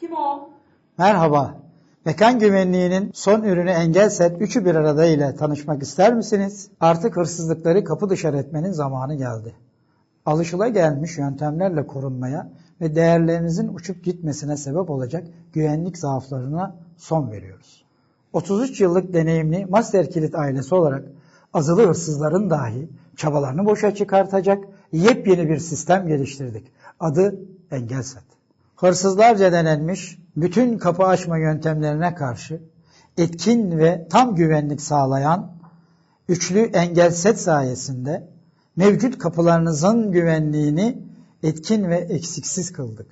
Kim o? Merhaba. Mekan güvenliğinin son ürünü Engelset üçü bir arada ile tanışmak ister misiniz? Artık hırsızlıkları kapı dışarı etmenin zamanı geldi. Alışılagelmiş yöntemlerle korunmaya ve değerlerinizin uçup gitmesine sebep olacak güvenlik zaaflarına son veriyoruz. 33 yıllık deneyimli Master Kilit ailesi olarak azılı hırsızların dahi çabalarını boşa çıkartacak yepyeni bir sistem geliştirdik. Adı Engelset. Hırsızlarca denenmiş bütün kapı açma yöntemlerine karşı etkin ve tam güvenlik sağlayan üçlü engel set sayesinde mevcut kapılarınızın güvenliğini etkin ve eksiksiz kıldık.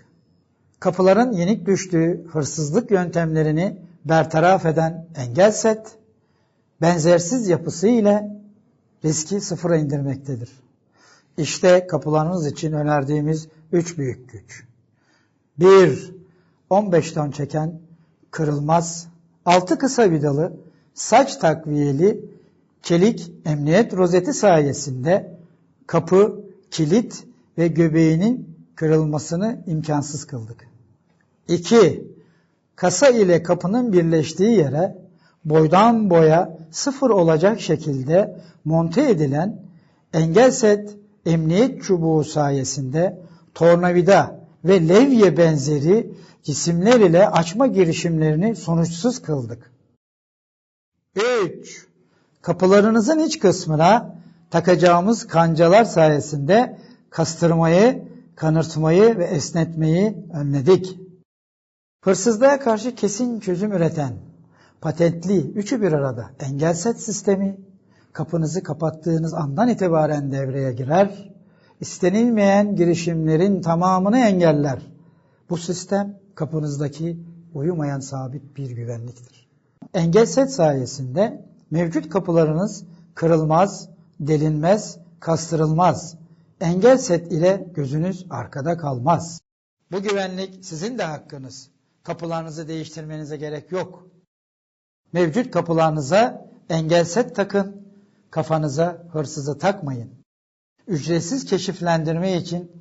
Kapıların yenik düştüğü hırsızlık yöntemlerini bertaraf eden engel set, benzersiz yapısı ile riski sıfıra indirmektedir. İşte kapılarınız için önerdiğimiz üç büyük güç. 1. 15 ton çeken kırılmaz, altı kısa vidalı, saç takviyeli, çelik emniyet rozeti sayesinde kapı, kilit ve göbeğinin kırılmasını imkansız kıldık. 2. Kasa ile kapının birleştiği yere boydan boya sıfır olacak şekilde monte edilen engel set emniyet çubuğu sayesinde tornavida ve levye benzeri cisimler ile açma girişimlerini sonuçsuz kıldık. 3. Kapılarınızın iç kısmına takacağımız kancalar sayesinde kastırmayı, kanırtmayı ve esnetmeyi önledik. Hırsızlığa karşı kesin çözüm üreten patentli üçü bir arada engel set sistemi kapınızı kapattığınız andan itibaren devreye girer, istenilmeyen girişimlerin tamamını engeller. Bu sistem kapınızdaki uyumayan sabit bir güvenliktir. Engel set sayesinde mevcut kapılarınız kırılmaz, delinmez, kastırılmaz. Engel set ile gözünüz arkada kalmaz. Bu güvenlik sizin de hakkınız. Kapılarınızı değiştirmenize gerek yok. Mevcut kapılarınıza engel set takın, kafanıza hırsızı takmayın. Ücretsiz keşiflendirme için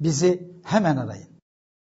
bizi hemen arayın.